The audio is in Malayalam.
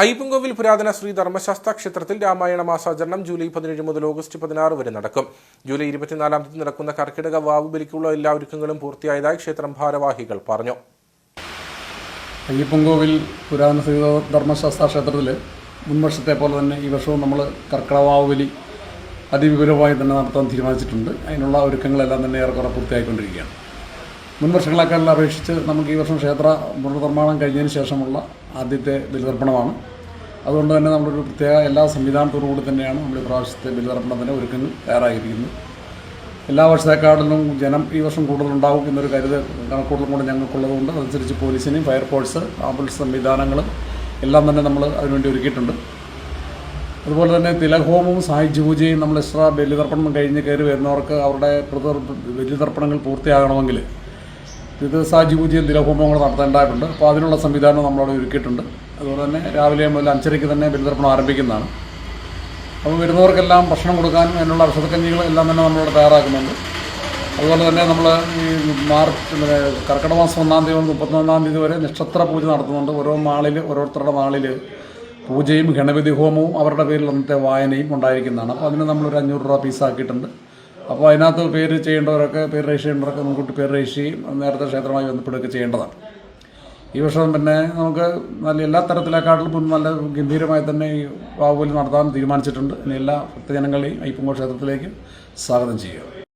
അയ്യപ്പൻകോവിൽ പുരാതന ശ്രീ ധർമ്മശാസ്ത്ര ക്ഷേത്രത്തിൽ രാമായണ മാസാചരണം ജൂലൈ പതിനേഴ് മുതൽ ഓഗസ്റ്റ് പതിനാറ് വരെ നടക്കും. ജൂലൈ ഇരുപത്തിനാലാം തീയതി നടക്കുന്ന കർക്കിടക വാവ് ബലിക്കുള്ള എല്ലാ ഒരുക്കങ്ങളും പൂർത്തിയായതായി ക്ഷേത്രം ഭാരവാഹികൾ പറഞ്ഞു. അയ്യപ്പൻകോവിൽ പുരാതന ശ്രീ ധർമ്മശാസ്ത്ര ക്ഷേത്രത്തിൽ മുൻവർഷത്തെ പോലെ തന്നെ ഈ വർഷവും നമ്മൾ കർക്കിടവാവ് ബലി അതിവിപുലമായി തന്നെ നടത്താൻ തീരുമാനിച്ചിട്ടുണ്ട്. അതിനുള്ള ഒരുക്കങ്ങളെല്ലാം തന്നെ ഏറെക്കുറെ പൂർത്തിയായിക്കൊണ്ടിരിക്കുകയാണ്. മുൻ വർഷങ്ങളെക്കാളും അപേക്ഷിച്ച് നമുക്ക് ഈ വർഷം ക്ഷേത്ര പുനർനിർമ്മാണം കഴിഞ്ഞതിന് ശേഷമുള്ള ആദ്യത്തെ ബലിതർപ്പണമാണ്. അതുകൊണ്ട് തന്നെ നമ്മളൊരു പ്രത്യേക എല്ലാ സംവിധാനത്തോടുകൂടി തന്നെയാണ് നമ്മൾ ഈ പ്രാവശ്യത്തെ ബലിതർപ്പണത്തിന്റെ ഒരുക്കങ്ങൾ തയ്യാറായിരിക്കുന്നത്. എല്ലാ വർഷത്തെക്കാളിലും ജനം ഈ വർഷം കൂടുതലുണ്ടാവും എന്നൊരു കരുതൽ കണക്കൂട്ടലും കൂടെ ഞങ്ങൾക്കുള്ളതുകൊണ്ട് അതനുസരിച്ച് പോലീസിനെയും ഫയർഫോഴ്സ് ആംബുലൻസ് സംവിധാനങ്ങൾ എല്ലാം തന്നെ നമ്മൾ അതിനുവേണ്ടി ഒരുക്കിയിട്ടുണ്ട്. അതുപോലെ തന്നെ തിലഹോമവും സാഹിത്യ പൂജയും നമ്മൾ എക്സ്ട്രാ ബലിതർപ്പണം കഴിഞ്ഞ് കയറി വരുന്നവർക്ക് അവരുടെ ബലിതർപ്പണങ്ങൾ പൂർത്തിയാകണമെങ്കിൽ ഇത് സാജി പൂജയും നടത്തേണ്ടതായിട്ടുണ്ട്. അപ്പോൾ അതിനുള്ള സംവിധാനം നമ്മളവിടെ ഒരുക്കിയിട്ടുണ്ട്. അതുപോലെ തന്നെ രാവിലെ മുതൽ അഞ്ചരയ്ക്ക് തന്നെ ബലിതർപ്പണം ആരംഭിക്കുന്നതാണ്. അപ്പോൾ വരുന്നവർക്കെല്ലാം ഭക്ഷണം കൊടുക്കാനും അതിനുള്ള ഔഷധക്കഞ്ഞികൾ എല്ലാം തന്നെ നമ്മളിവിടെ തയ്യാറാക്കുന്നുണ്ട്. അതുപോലെ തന്നെ നമ്മൾ ഈ മാർച്ച് കർക്കിടക മാസം ഒന്നാം തീയതി മുതൽ മുപ്പത്തൊന്നാം തീയതി വരെ നക്ഷത്ര പൂജ നടത്തുന്നുണ്ട്. ഓരോ നാളിൽ ഓരോരുത്തരുടെ നാളിൽ പൂജയും ഗണപതി ഹോമവും അവരുടെ പേരിൽ അന്നത്തെ വായനയും ഉണ്ടായിരിക്കുന്നതാണ്. അപ്പോൾ അതിന് നമ്മളൊരു അഞ്ഞൂറ് രൂപ പീസാക്കിയിട്ടുണ്ട്. അപ്പോൾ അതിനകത്ത് പേര് ചെയ്യേണ്ടവരൊക്കെ പേര് രജിസ്റ്റർ ചെയ്യേണ്ടവരൊക്കെ മുൻകൂട്ടി പേര് രജിസ്റ്റർ ചെയ്യും. നേരത്തെ ക്ഷേത്രമായി ബന്ധപ്പെടുകയൊക്കെ ചെയ്യേണ്ടതാണ്. ഈ വർഷം പിന്നെ നമുക്ക് നല്ല എല്ലാ തരത്തിലേക്കാട്ടിലും നല്ല ഗംഭീരമായി തന്നെ ഈ വാവുബലി നടത്താൻ തീരുമാനിച്ചിട്ടുണ്ട്. എല്ലാ ഭക്തജനങ്ങളെയും അയ്യപ്പൻകോട് ക്ഷേത്രത്തിലേക്ക് സ്വാഗതം ചെയ്യുക.